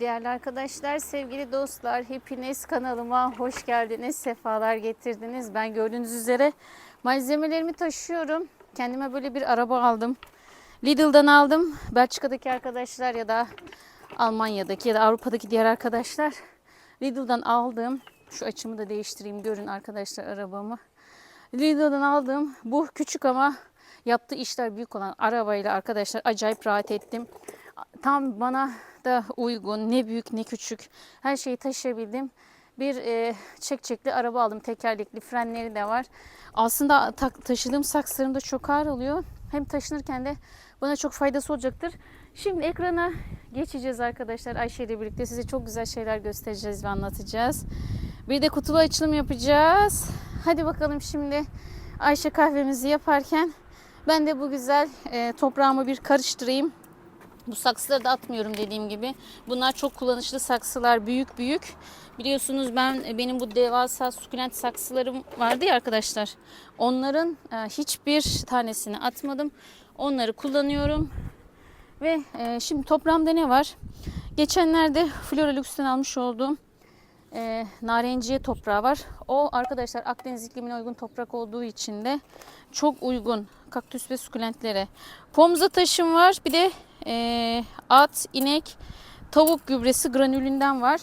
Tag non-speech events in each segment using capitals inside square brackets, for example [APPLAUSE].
Değerli arkadaşlar, sevgili dostlar, hepiniz kanalıma hoş geldiniz, sefalar getirdiniz. Ben gördüğünüz üzere malzemelerimi taşıyorum. Kendime böyle bir araba aldım. Lidl'dan aldım. Belçika'daki arkadaşlar ya da Almanya'daki ya da Avrupa'daki diğer arkadaşlar Lidl'dan aldım. Şu açımı da değiştireyim görün arkadaşlar arabamı. Lidl'dan aldığım bu küçük ama yaptığı işler büyük olan arabayla arkadaşlar acayip rahat ettim. Tam bana da uygun ne büyük ne küçük her şeyi taşıyabildim. Bir e, çekçekli araba aldım tekerlekli frenleri de var. Aslında ta- taşıdığım sakslarım da çok ağır oluyor. Hem taşınırken de bana çok faydası olacaktır. Şimdi ekrana geçeceğiz arkadaşlar. Ayşe ile birlikte size çok güzel şeyler göstereceğiz ve anlatacağız. Bir de kutulu açılım yapacağız. Hadi bakalım şimdi Ayşe kahvemizi yaparken ben de bu güzel e, toprağımı bir karıştırayım. Bu saksıları da atmıyorum dediğim gibi. Bunlar çok kullanışlı saksılar. Büyük büyük. Biliyorsunuz ben benim bu devasa sukulent saksılarım vardı ya arkadaşlar. Onların e, hiçbir tanesini atmadım. Onları kullanıyorum. Ve e, şimdi toprağımda ne var? Geçenlerde Flora Lux'ten almış olduğum e, narenciye toprağı var. O arkadaşlar Akdeniz iklimine uygun toprak olduğu için de çok uygun kaktüs ve sukulentlere. Pomza taşım var. Bir de e, at, inek, tavuk gübresi granülünden var.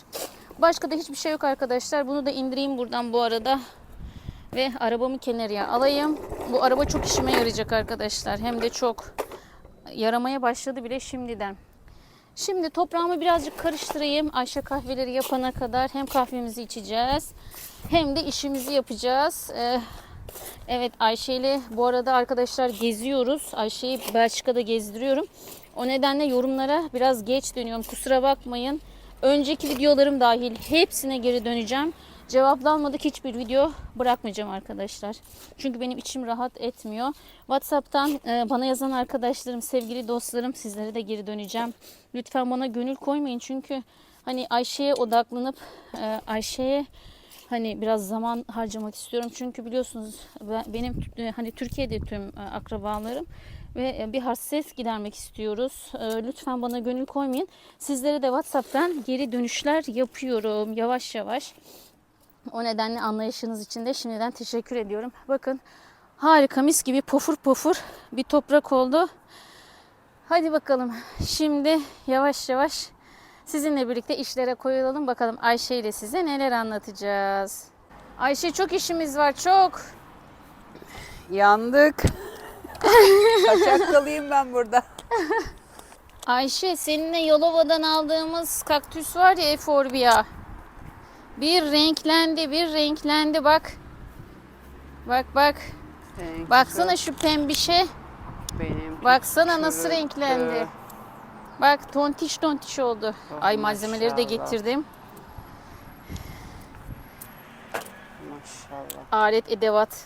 Başka da hiçbir şey yok arkadaşlar. Bunu da indireyim buradan bu arada. Ve arabamı kenarıya alayım. Bu araba çok işime yarayacak arkadaşlar. Hem de çok yaramaya başladı bile şimdiden. Şimdi toprağımı birazcık karıştırayım. Ayşe kahveleri yapana kadar hem kahvemizi içeceğiz hem de işimizi yapacağız. Ee, evet Ayşe ile bu arada arkadaşlar geziyoruz. Ayşe'yi Belçika'da gezdiriyorum. O nedenle yorumlara biraz geç dönüyorum. Kusura bakmayın. Önceki videolarım dahil hepsine geri döneceğim. Cevaplanmadık hiçbir video bırakmayacağım arkadaşlar. Çünkü benim içim rahat etmiyor. WhatsApp'tan e, bana yazan arkadaşlarım, sevgili dostlarım sizlere de geri döneceğim. Lütfen bana gönül koymayın çünkü hani Ayşe'ye odaklanıp e, Ayşe'ye hani biraz zaman harcamak istiyorum. Çünkü biliyorsunuz ben- benim hani Türkiye'de tüm e, akrabalarım ve e, bir hasret gidermek istiyoruz. E, Lütfen bana gönül koymayın. Sizlere de WhatsApp'tan geri dönüşler yapıyorum yavaş yavaş. O nedenle anlayışınız için de şimdiden teşekkür ediyorum. Bakın harika mis gibi pofur pofur bir toprak oldu. Hadi bakalım şimdi yavaş yavaş sizinle birlikte işlere koyulalım. Bakalım Ayşe ile size neler anlatacağız. Ayşe çok işimiz var çok. Yandık. [LAUGHS] Kaçak kalayım ben burada. Ayşe seninle Yolova'dan aldığımız kaktüs var ya Eforbia. Bir renklendi bir renklendi bak. Bak bak. Seninki Baksana şu pembişe. Benim Baksana nasıl renklendi. Bak tontiş tontiş oldu. Oh, Ay malzemeleri de maşallah. getirdim. Maşallah. Alet edevat.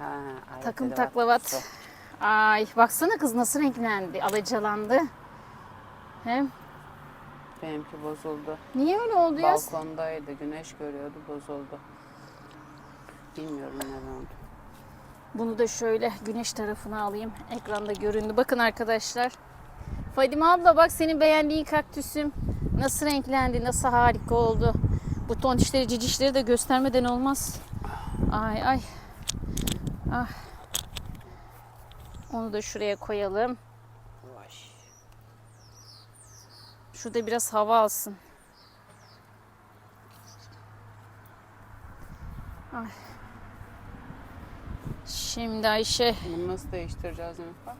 Ha, alet Takım edevat. taklavat. Çok. Ay baksana kız nasıl renklendi. Alacalandı. Hem Benimki bozuldu. niye öyle oldu ya? Balkondaydı. Güneş görüyordu. Bozuldu. Bilmiyorum neden oldu. Bunu da şöyle güneş tarafına alayım. Ekranda göründü. Bakın arkadaşlar. Fadime abla bak senin beğendiğin kaktüsüm nasıl renklendi, nasıl harika oldu. Bu tontişleri, cicişleri de göstermeden olmaz. Ay ay. Ah. Onu da şuraya koyalım. Şurada biraz hava alsın. Ay. Şimdi Ayşe Bunu nasıl değiştireceğiz Nilüfer?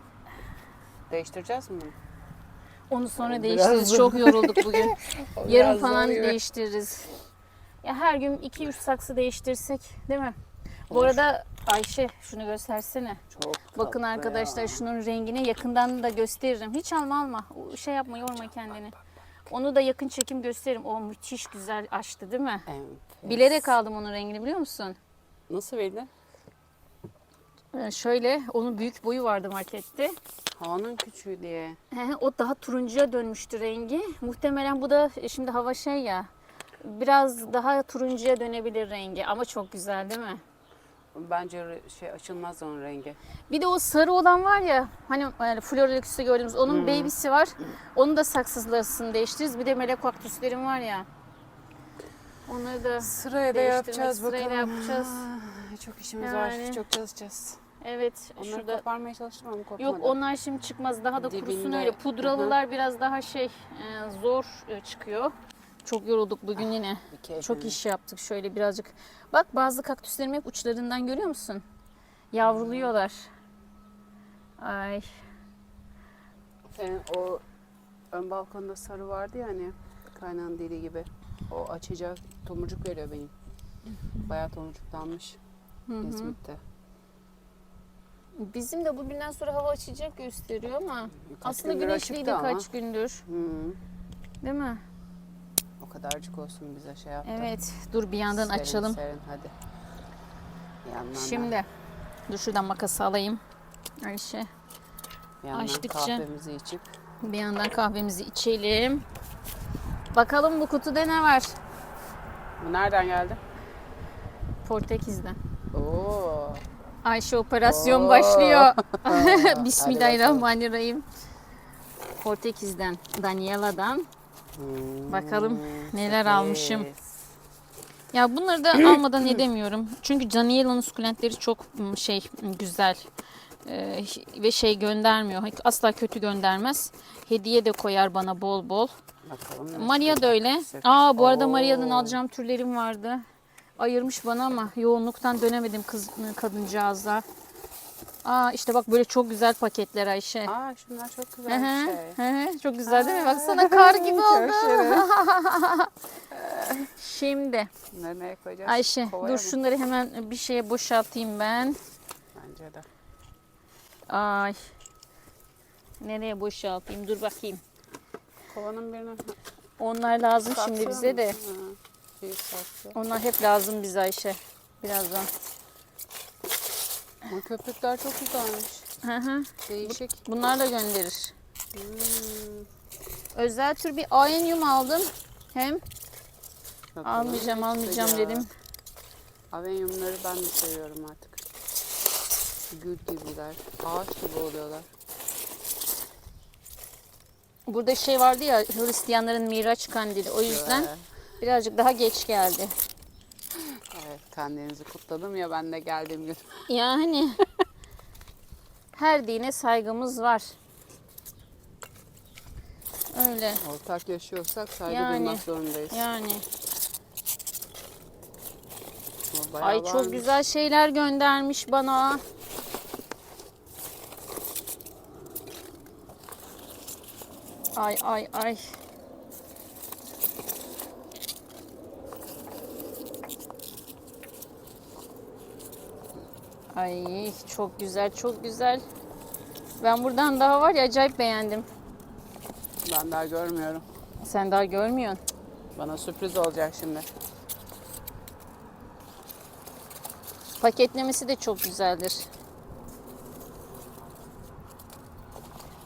Değiştireceğiz mi bunu? Onu sonra Biraz değiştiririz. zor. Çok yorulduk bugün. [LAUGHS] Yarın biraz falan zor gibi. değiştiririz. Ya her gün 2-3 saksı değiştirsek değil mi? Bu arada Ayşe şunu göstersene. Çok Bakın tatlı arkadaşlar ya. şunun rengini yakından da gösteririm. Hiç alma alma. O Şey yapma yorma kendini. Onu da yakın çekim gösteririm. O müthiş güzel açtı değil mi? Evet. Bilerek aldım onun rengini biliyor musun? Nasıl bildin? Ee, Şöyle onun büyük boyu vardı markette. Havanın küçüğü diye. O daha turuncuya dönmüştü rengi. Muhtemelen bu da e, şimdi hava şey ya. Biraz daha turuncuya dönebilir rengi ama çok güzel değil mi? bence şey açılmaz onun rengi. Bir de o sarı olan var ya hani yani Floralex'te gördüğümüz onun Hmm. baby'si var. Onu da saksızlarını değiştiririz. Bir de melek kaktüslerim var ya. Onları da Sıraya da yapacağız sırayla bakalım. yapacağız. Ah, Çok işimiz Yani. var. Çok çalışacağız. Evet Onları şurada koparmaya çalıştım ama kopmadı. Yok onlar şimdi çıkmaz daha da kurusun Dibinde. öyle. Pudralılar biraz daha şey e, zor e, çıkıyor. Çok yorulduk bugün yine. Bir keyfimiz. Çok iş yaptık şöyle birazcık. Bak bazı kaktüslerim hep uçlarından görüyor musun? Yavruluyorlar. Ay. Senin o ön balkonda sarı vardı ya hani kaynağın dili gibi. O açacak tomurcuk veriyor benim. Bayağı tomurcuklanmış Hı hı. İzmit'te. Bizim de bugünden sonra hava açacak gösteriyor ama Birkaç aslında gündür güneşliydi açıktı ama. kaç gündür. Hı, Değil mi? o kadarcık olsun bize şey yaptı. Evet. Dur bir yandan Serin, açalım. Serin hadi. Bir yandan da- Şimdi dur şuradan makası alayım. Ayşe. bir yandan açtıkça- kahvemizi içip Bir yandan kahvemizi içelim. Bakalım bu kutuda ne var? Bu nereden geldi? Portekiz'den. Ayşe operasyon Oo. başlıyor. [LAUGHS] [LAUGHS] Bismillahirrahmanirrahim. Portekiz'den, Daniela'dan. Hmm, Bakalım neler sürpriz. almışım. Ya bunları da [CLEARS THROAT] almadan edemiyorum. Çünkü Daniela'nın sukulentleri çok şey güzel. Ee, ve şey göndermiyor. Asla kötü göndermez. Hediye de koyar bana bol bol. Bakalım Maria da öyle. Aa bu arada Oo. Maria'dan alacağım türlerim vardı. Ayırmış bana ama yoğunluktan dönemedim kız kadıncağıza. Aa işte bak böyle çok güzel paketler Ayşe. Aa şunlar çok Hı güzel hı, bir şey. hı hı, çok güzel değil mi? Baksana kar [LAUGHS] gibi oldu. [LAUGHS] Şimdi Bunları nereye koyacağız? Ayşe Kovaya dur mı? şunları hemen bir şeye boşaltayım ben. Bence de. Ay. Nereye boşaltayım? Dur bakayım. Kovanın birini Onlar lazım şimdi saksıyor bize de. musun? Büyük saksı. Onlar hep lazım bize Ayşe. Birazdan. Bu köpükler çok güzelmiş. Hı hı. Değişik. Bunlar da gönderir. Hmm. Özel tür bir ayenyum aldım. Hem Bakalım almayacağım almayacağım çıkacak. dedim. Avenyumları ben de seviyorum artık. Gül gibiler. Ağaç gibi oluyorlar. Burada şey vardı ya Hristiyanların Miraç kandili. O yüzden birazcık daha geç geldi. Evet, kandilinizi kutladım ya ben de geldiğim gün. Yani [LAUGHS] her dine saygımız var. Öyle Ortak yaşıyorsak saygı Yani, duymak zorundayız. yani. Ay çok güzel şeyler göndermiş bana. Ay ay ay. Ay çok güzel çok güzel. Ben buradan daha var ya acayip beğendim. Ben daha görmüyorum. Sen daha görmüyorsun. Bana sürpriz olacak şimdi. Paketlemesi de çok güzeldir.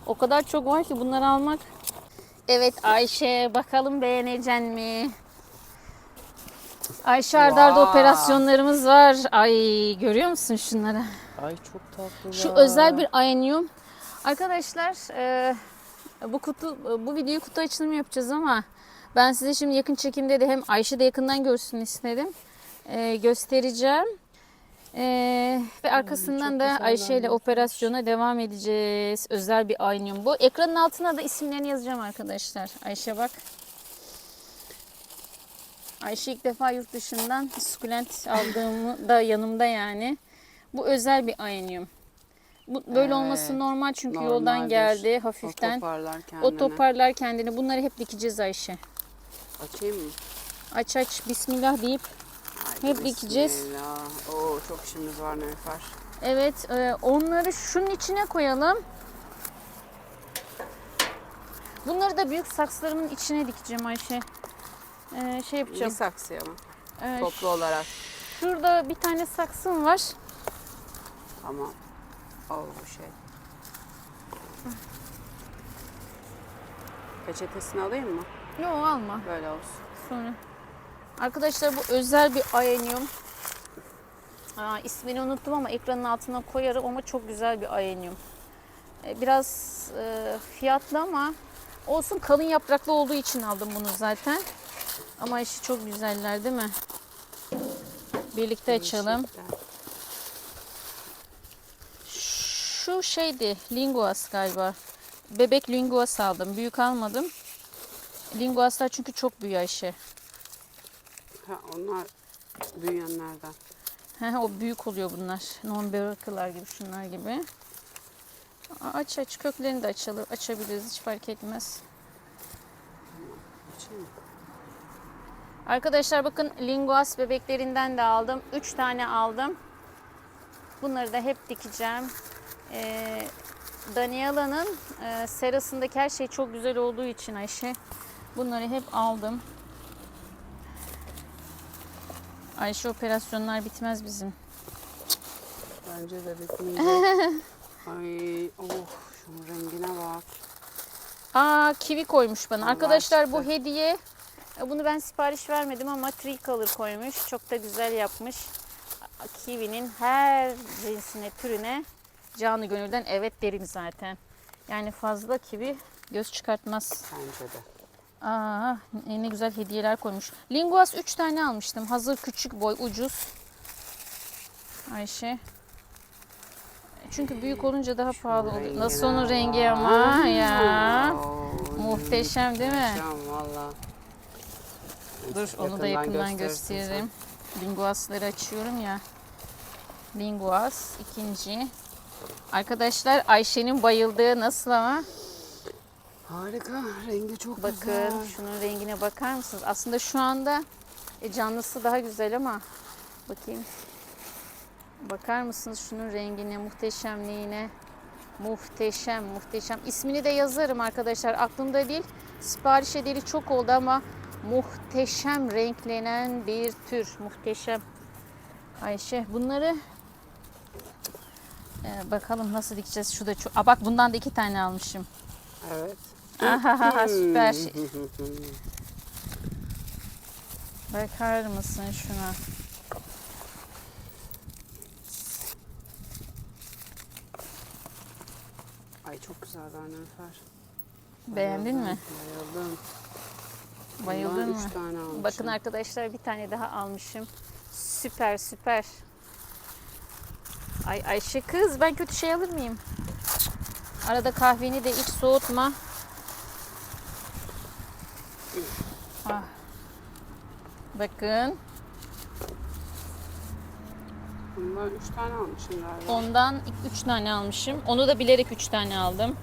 O kadar çok var ki bunları almak. Evet Ayşe bakalım beğeneceksin mi? Ayşe arda arda Vay. operasyonlarımız var. Ay görüyor musun şunları? Ay çok tatlı. Şu özel bir ayenyum. Arkadaşlar e, bu kutu bu videoyu kutu açılımı yapacağız ama ben size şimdi yakın çekimde de hem Ayşe de yakından görsün istedim. E, göstereceğim. E, ve arkasından çok da Ayşe ile operasyona devam edeceğiz. Özel bir ayenyum bu. Ekranın altına da isimlerini yazacağım arkadaşlar. Ayşe bak. Ayşe ilk defa yurt dışından sukulent aldığımı da yanımda yani. Bu özel bir ayenyum. Bu böyle Evet, olması normal çünkü normaldir. yoldan geldi O hafiften. toparlar kendini. O toparlar kendini. Bunları hep dikeceğiz Ayşe. Açayım mı? Aç aç bismillah deyip Haydi Hep dikeceğiz. bismillah. Oo çok işimiz var Nilüfer. evet e, onları şunun içine koyalım. Bunları da büyük saksılarımın içine dikeceğim Ayşe. E, şey Bir yapacağım. saksıya mı? E, Toplu olarak. şurada bir tane saksım var. Tamam. Oo bu şey. Peçetesini alayım mı? Yok alma. Böyle olsun. Sonra. Arkadaşlar bu özel bir ayenyum. Aa, ismini unuttum ama ekranın altına koyarım ama çok güzel bir ayenyum. E, Biraz e, fiyatlı ama olsun kalın yapraklı olduğu için aldım bunu zaten. Ama işi çok güzeller değil mi? Birlikte açalım. Şu şeydi, linguas galiba. Bebek linguas aldım. Büyük almadım. Linguaslar çünkü çok büyüyor Ayşe. Ha, onlar büyüyenlerden. He, o büyük oluyor bunlar. Non berakılar gibi, şunlar gibi. Aç aç köklerini de açalım. Açabiliriz hiç fark etmez. Açayım? Arkadaşlar bakın linguas bebeklerinden de aldım. 3 tane aldım. Bunları da hep dikeceğim. Ee, Daniela'nın e, serasındaki her şey çok güzel olduğu için Ayşe bunları hep aldım. Ayşe operasyonlar bitmez bizim. Bence de bitmeyecek. [LAUGHS] Ay oh şunun rengine bak. Aa kivi koymuş bana. Allah Arkadaşlar bu çıktı. hediye. Bunu ben sipariş vermedim ama Tricolor koymuş. Çok da güzel yapmış. Kivinin her cinsine, türüne canı gönülden evet derim zaten. Yani fazla kivi göz çıkartmaz. Bence de. Aa ne güzel hediyeler koymuş. Linguas 3 tane almıştım. Hazır küçük boy, ucuz. Ayşe. Çünkü büyük olunca daha pahalı oluyor. Nasıl onun rengi ama ya. Muhteşem değil mi? Muhteşem valla. Dur onu da yakından gösteririm. Linguasları açıyorum ya. Linguas ikinci. Arkadaşlar Ayşe'nin bayıldığı nasıl ama? Harika. Rengi çok Bakın güzel. şunun rengine bakar mısınız? Aslında şu anda e, canlısı daha güzel ama bakayım. Bakar mısınız şunun rengine, muhteşemliğine? Muhteşem, muhteşem. İsmini de yazarım arkadaşlar. Aklımda değil. Sipariş edeli çok oldu ama muhteşem renklenen bir tür. Muhteşem. Ayşe bunları e, bakalım nasıl dikeceğiz. Şu da çok. Aa, bak bundan da iki tane almışım. Evet. [LAUGHS] Süper. [LAUGHS] Bakar mısın şuna? Ay çok güzel Bernenfer. Beğendin mi? Bayıldım. Bayıldın mı? Üç tane almışım. Bakın arkadaşlar bir tane daha almışım. Süper süper. Ay Ayşe kız ben kötü şey alır mıyım? Arada kahveni de iç soğutma. Ah. Bakın Bundan üç tane almışım galiba. ondan 3 tane almışım. Onu da bilerek 3 tane aldım.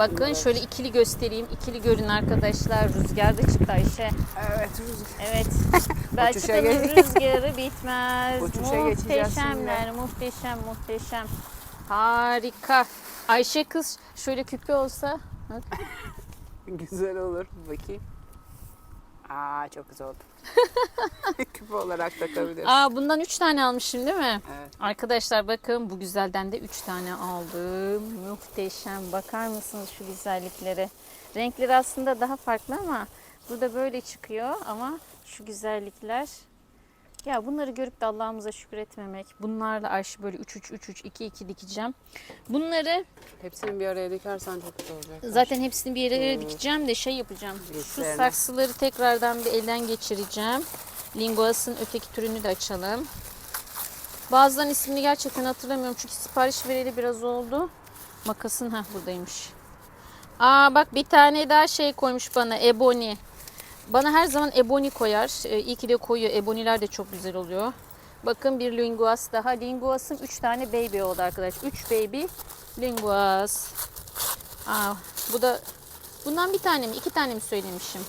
Bakın şöyle ikili göstereyim. İkili görün arkadaşlar. Rüzgar da çıktı Ayşe. Evet rüzgar. Evet. [LAUGHS] Belçika'nın geç- rüzgarı bitmez. Uçuşa geçeceğiz Muhteşemler, muhteşem, muhteşem. Harika. Ayşe kız şöyle küpe olsa. [LAUGHS] Güzel olur. Bakayım. Aa çok güzel oldu. [LAUGHS] Küpe olarak takabiliriz. Aa bundan 3 tane almışım değil mi? Evet. Arkadaşlar bakın bu güzelden de 3 tane aldım. Muhteşem. Bakar mısınız şu güzelliklere? Renkleri aslında daha farklı ama burada böyle çıkıyor ama şu güzellikler ya bunları görüp de Allah'ımıza şükür etmemek. Bunlarla Ayşe böyle 3 3 3 3 2 2 dikeceğim. Bunları Hepsini bir araya dikersen çok güzel olacak. zaten hepsini bir yere Hmm. dikeceğim de şey yapacağım. Şu saksıları tekrardan bir elden geçireceğim. Linguas'ın öteki türünü de açalım. Bazılarının ismini gerçekten hatırlamıyorum çünkü sipariş vereli biraz oldu. Makasın ha buradaymış. Aa bak bir tane daha şey koymuş bana ebony. Bana her zaman ebony koyar. Ee, iyi ki de koyuyor. Eboniler de çok güzel oluyor. Bakın bir linguas daha. Linguas'ın 3 tane baby oldu arkadaş. 3 baby linguas. Aa, bu da bundan bir tane mi? iki tane mi söylemişim?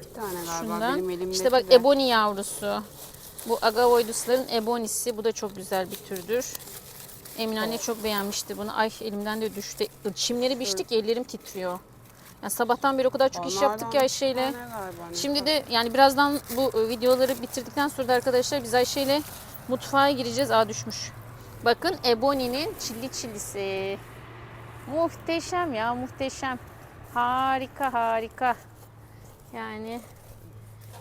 Bir tane galiba Şundan. benim elimdeki İşte bak de. ebony yavrusu. Bu agavoidusların ebonisi. Bu da çok güzel bir türdür. Emine anne çok beğenmişti bunu. Ay elimden de düştü. Çimleri biçtik ellerim titriyor. Yani sabahtan beri o kadar çok iş yaptık bir Ayşe'yle. tane galiba. Şimdi de yani birazdan bu e, videoları bitirdikten sonra da arkadaşlar biz Ayşe'yle mutfağa gireceğiz. Aa düşmüş. Bakın Ebony'nin çilli çillisi. Muhteşem ya muhteşem. Harika harika. Yani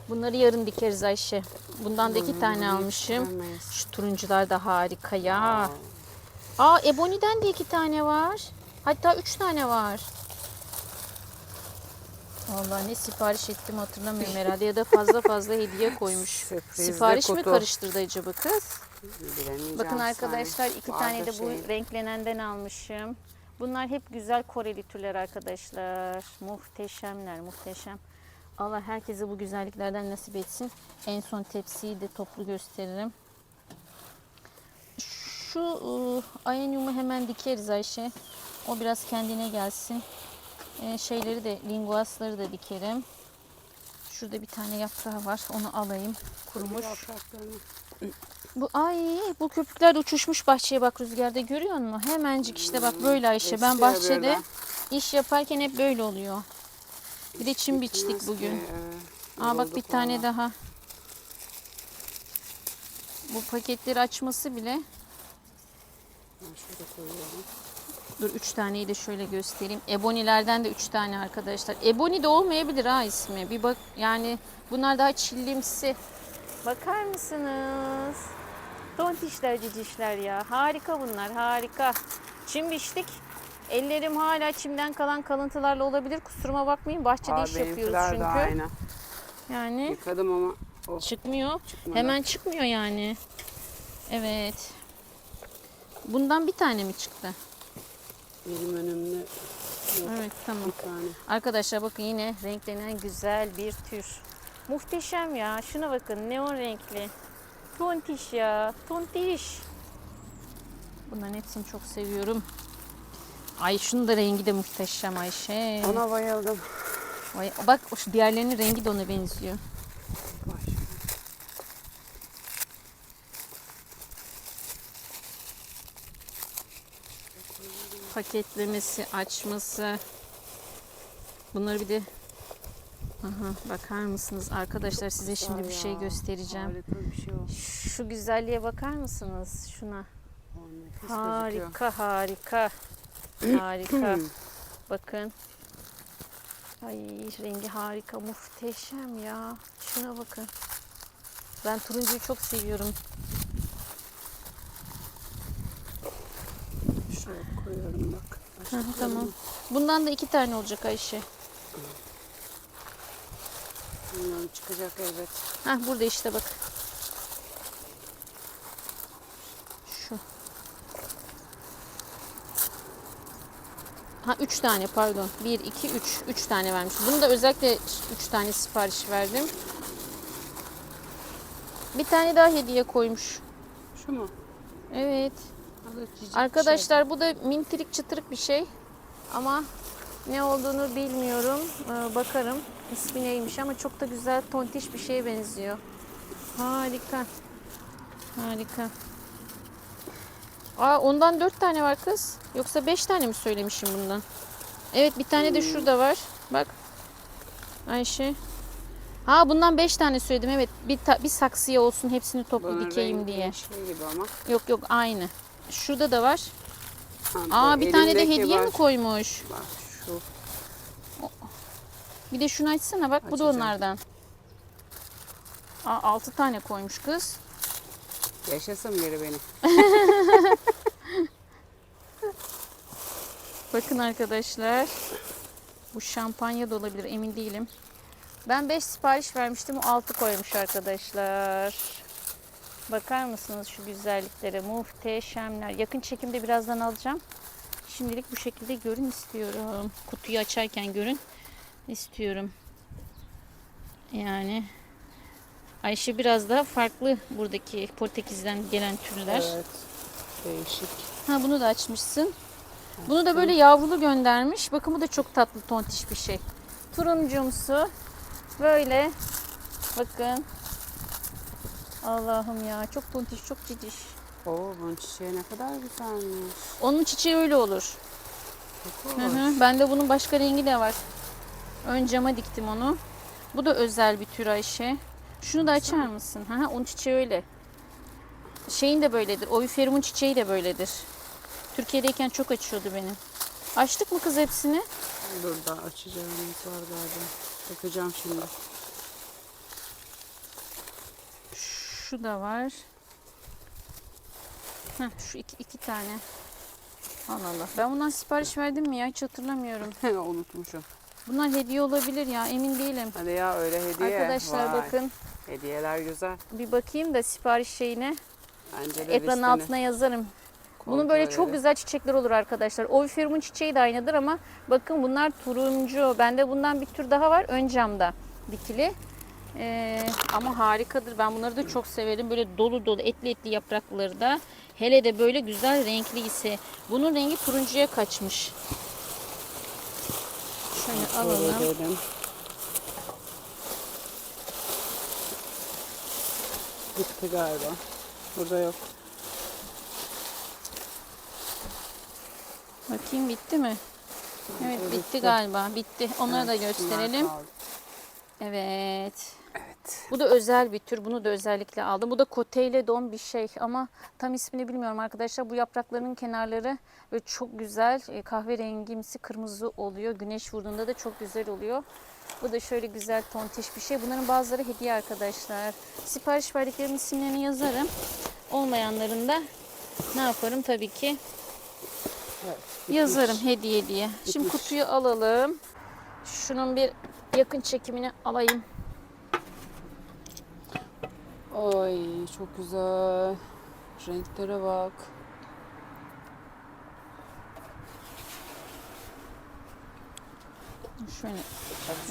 Bunları yarın dikeriz Ayşe. Bundan da iki tane almışım. Bilemeyiz. Şu turuncular da harika ya. Aa Ebony'den de iki tane var. Hatta üç tane var. Vallahi ne sipariş ettim hatırlamıyorum herhalde ya da fazla fazla hediye koymuş. [LAUGHS] Sürprizli Sipariş mi karıştırdı acaba kız? Bakın arkadaşlar iki tane de bu şey. renklenenden almışım. Bunlar hep güzel Koreli türler arkadaşlar. Muhteşemler muhteşem. Allah herkese bu güzelliklerden nasip etsin. En son tepsiyi de toplu gösteririm. Şu ıı, ayenyumu hemen dikeriz Ayşe. O biraz kendine gelsin. Ee, şeyleri de linguasları da dikerim. Şurada bir tane yaprağı var. Onu alayım. Kurumuş. Bu ay bu köpükler de uçuşmuş bahçeye bak rüzgarda görüyor musun? Hemencik işte bak böyle Ayşe. Ben bahçede iş yaparken hep böyle oluyor. Bir de çim biçtik bugün. Aa bak bir tane daha. Bu paketleri açması bile. Şöyle koyuyorum. Dur üç taneyi de şöyle göstereyim. Ebonilerden de üç tane arkadaşlar. Eboni de olmayabilir ha ismi. Bir bak yani bunlar daha çillimsi. Bakar mısınız? Tontişler cicişler ya. Harika bunlar harika. Çim biçtik. Ellerim hala çimden kalan kalıntılarla olabilir. Kusuruma bakmayın. Bahçede Aa, iş yapıyoruz çünkü. aynı. Yani Yıkadım ama o çıkmıyor. çıkmadı. Hemen çıkmıyor yani. Evet. Bundan bir tane mi çıktı? Benim önümde yok Evet tamam. bir tane. Arkadaşlar bakın yine renklenen güzel bir tür. Muhteşem ya. Şuna bakın neon renkli. Tontiş ya. Tontiş. Bunların hepsini çok seviyorum. Ay şunun da rengi de muhteşem Ayşe. Ona bayıldım. Vay, bak şu diğerlerinin rengi de ona benziyor. Bak. Paketlemesi, açması. Bunları bir de Aha, bakar mısınız arkadaşlar size şimdi bir şey göstereceğim. Şey. Şu güzelliğe bakar mısınız? Şuna. Harika harika. [CLEARS THROAT] Harika. Bakın. Ay rengi harika muhteşem ya. Şuna bakın. Ben turuncuyu çok seviyorum. Şöyle koyuyorum bak. Hı, tamam. Bundan da iki tane olacak Ayşe. Bilmiyorum çıkacak elbet. Hah burada işte bak. Şu. Ha üç tane pardon. Bir, iki, üç. Üç tane vermiş. Bunu da özellikle üç tane sipariş verdim. Bir tane daha hediye koymuş. Şu mu? Evet. Bir Arkadaşlar bu da mintirik çıtırık bir şey. Ama ne olduğunu bilmiyorum. Ee, bakarım. İsmi neymiş ama çok da güzel tontiş bir şeye benziyor. Harika. Harika. Aa ondan dört tane var kız. Yoksa beş tane mi söylemişim bundan? Evet bir tane de şurada var. Bak. Ayşe. Ha bundan beş tane söyledim. Evet bir, ta- bir saksıya olsun hepsini şey. toplu Bunun dikeyim diye. Şey gibi ama. Yok yok aynı. Şurada da var. Aa bu bir tane de hediye mi var. koymuş? Bak şu. Bir de şunu açsana bak bu da Açacağım. onlardan. Aa, 6 tane koymuş kız. Yaşasın biri beni. [LAUGHS] Bakın arkadaşlar. Bu şampanya da olabilir emin değilim. Ben 5 sipariş vermiştim. O 6 koymuş arkadaşlar. Bakar mısınız şu güzelliklere? Muhteşemler. Yakın çekimde birazdan alacağım. Şimdilik bu şekilde görün istiyorum. Kutuyu açarken görün istiyorum. Yani Ayşe biraz daha farklı buradaki Portekiz'den gelen türler. Evet. Değişik. Ha bunu da açmışsın. Bunu da böyle yavrulu göndermiş. Bakın bu da çok tatlı tontiş bir şey. Turuncumsu. Böyle. Bakın. Allah'ım ya çok tontiş çok ciciş. Oo bunun çiçeği ne kadar güzelmiş. Onun çiçeği öyle olur. Çok Hı hı. Bende bunun başka rengi de var. Ön cama diktim onu. Bu da özel bir tür Ayşe. Şunu da açar mısın? Ha, onun çiçeği öyle. Şeyin de böyledir. Oviferium'un çiçeği de böyledir. Türkiye'deyken çok açıyordu benim. Açtık mı kız hepsini? Dur da açacağımız var galiba. Bakacağım şimdi. Şu da var. Heh, şu iki, iki tane. Allah Allah. Ben bundan sipariş verdim mi ya? Hiç hatırlamıyorum. [LAUGHS] Unutmuşum. Bunlar hediye olabilir ya. Emin değilim. Hadi ya öyle hediye. Arkadaşlar Vay, bakın. Hediyeler güzel. Bir bakayım da sipariş şeyine. Bence de Ekranın listeni altına yazarım. Bunun böyle çok güzel çiçekler olur arkadaşlar. Oviferum'un çiçeği de aynıdır ama bakın bunlar turuncu. Bende bundan bir tür daha var. Ön camda dikili. Ee, ama harikadır. Ben bunları da çok severim. Böyle dolu dolu etli etli yaprakları da. Hele de böyle güzel renkli ise. Bunun rengi turuncuya kaçmış. Şöyle alalım. Bitti galiba. Burada yok. Bakayım bitti mi? Evet bitti galiba. Bitti. Onları da Evet, gösterelim. Evet. Evet. Bu da özel bir tür. Bunu da özellikle aldım. Bu da koteyle don bir şey ama tam ismini bilmiyorum arkadaşlar. Bu yapraklarının kenarları böyle çok güzel e, kahverengimsi kırmızı oluyor. Güneş vurduğunda da çok güzel oluyor. Bu da şöyle güzel tontiş bir şey. Bunların bazıları hediye arkadaşlar. Sipariş verdiklerimin isimlerini yazarım. Olmayanların da ne yaparım tabii ki evet. bitmiş. yazarım hediye diye. Şimdi kutuyu alalım. Şunun bir yakın çekimini alayım. Ay çok güzel. Renklere bak. Şöyle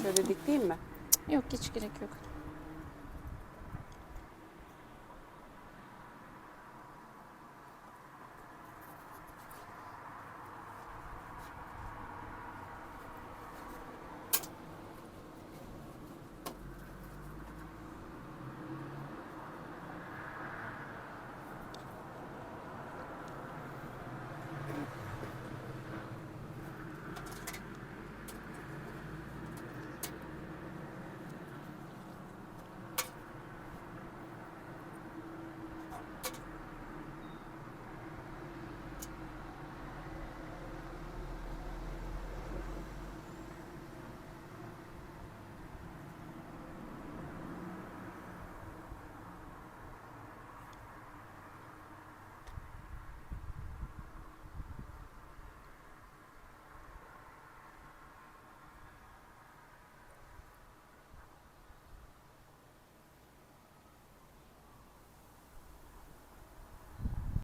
şöyle dikleyeyim mi? Yok hiç gerek yok.